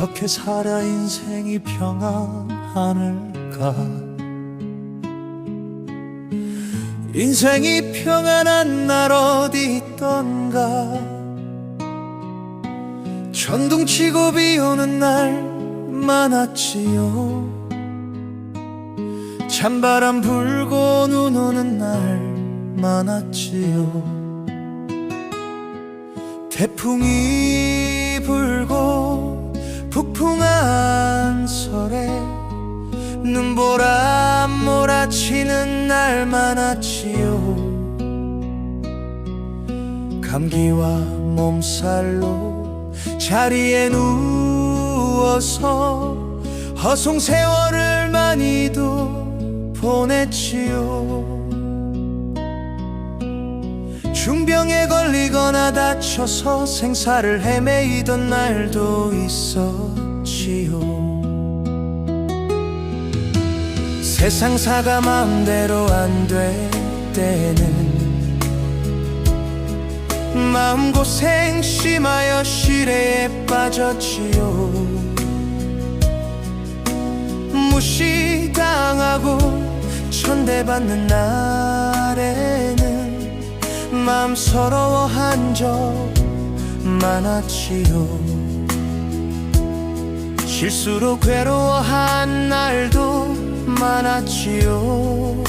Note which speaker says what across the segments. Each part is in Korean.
Speaker 1: 어떻게 살아 인생이 평안할까? 인생이 평안한 날 어디 있던가? 천둥치고 비오는 날 많았지요. 찬바람 불고 눈 오는 날 많았지요. 태풍이 불고 북 풍한 설에 눈보라 몰아치는 날 많았지요. 감기와 몸살로 자리에 누워서 허송 세월을 많이도 보냈지요. 중병에 걸리거나 다쳐서 생사를 헤매이던 날도 있 었지요 세상사가 마음대로 안 될 때는 마음고생 심하여 시래에 빠졌지요. 무시당하고 천대받는 날에는 마음 서러워한 적 많았지요 실수로 괴로워한 날도 많았지요.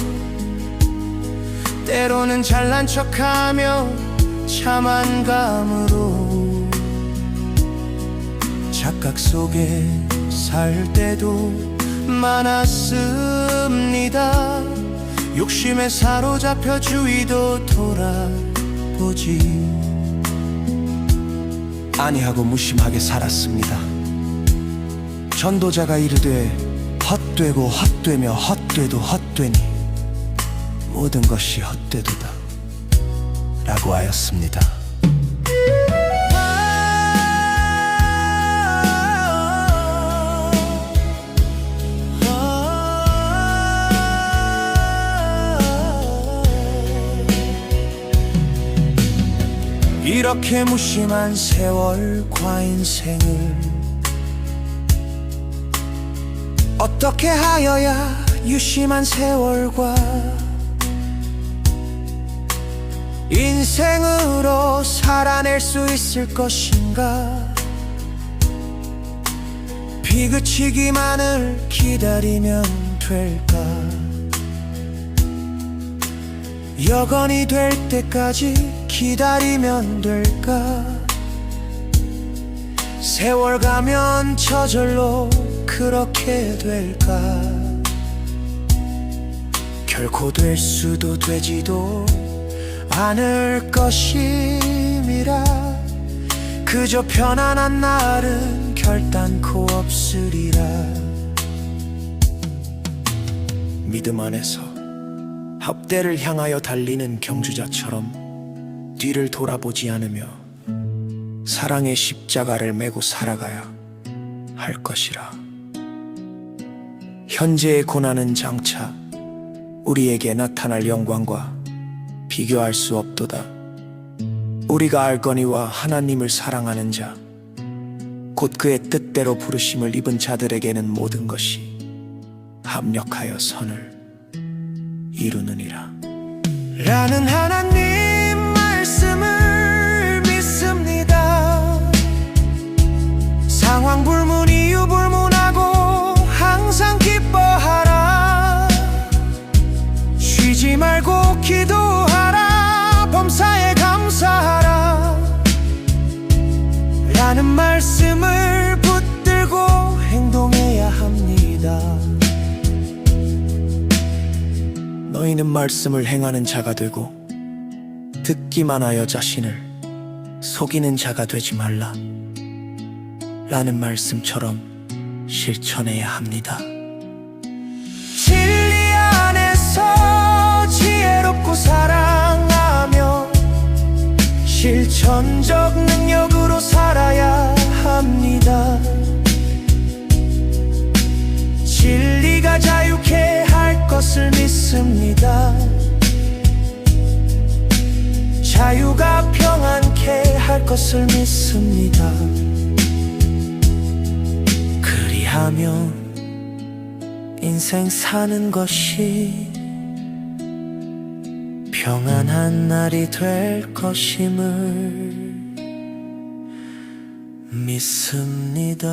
Speaker 1: 때로는 잘난 척하며 참한 감으로 착각 속에 살 때도 많았습니다. 욕심에 사로잡혀 주위도 돌아보지 아니하고 무심하게 살았습니다 전도자가 이르되 헛되고 헛되며 헛되도 헛되니 모든 것이 헛되도다 라고 하였습니다. 이렇게 무심한 세월과 인생을 어떻게 하여야 유심한 세월과 인생으로 살아낼 수 있을 것인가? 비그치기만을 기다리면 될까? 여건이 될 때까지 기다리면 될까? 세월 가면 저절로 그렇게 될까? 결코 될 수도 되지도 않을 것임이라. 그저 편안한 날은 결단코 없으리라. 믿음 안에서 합대를 향하여 달리는 경주자처럼 뒤를 돌아보지 않으며 사랑의 십자가를 메고 살아가야 할 것이라. 현재의 고난은 장차 우리에게 나타날 영광과 비교할 수 없도다. 우리가 알거니와 하나님을 사랑하는 자, 곧 그의 뜻대로 부르심을 입은 자들에게는 모든 것이 합력하여 선을 이루느니라. 라는 하나님 라는 말씀을 붙들고 행동해야 합니다. 너희는 말씀을 행하는 자가 되고 듣기만 하여 자신을 속이는 자가 되지 말라. 라는 말씀처럼 실천해야 합니다. 진리 안에서 지혜롭고 사랑하며 실천적 자유가 평안케 할 것을 믿습니다. 그리하면 인생 사는 것이 평안한 날이 될 것임을 믿습니다.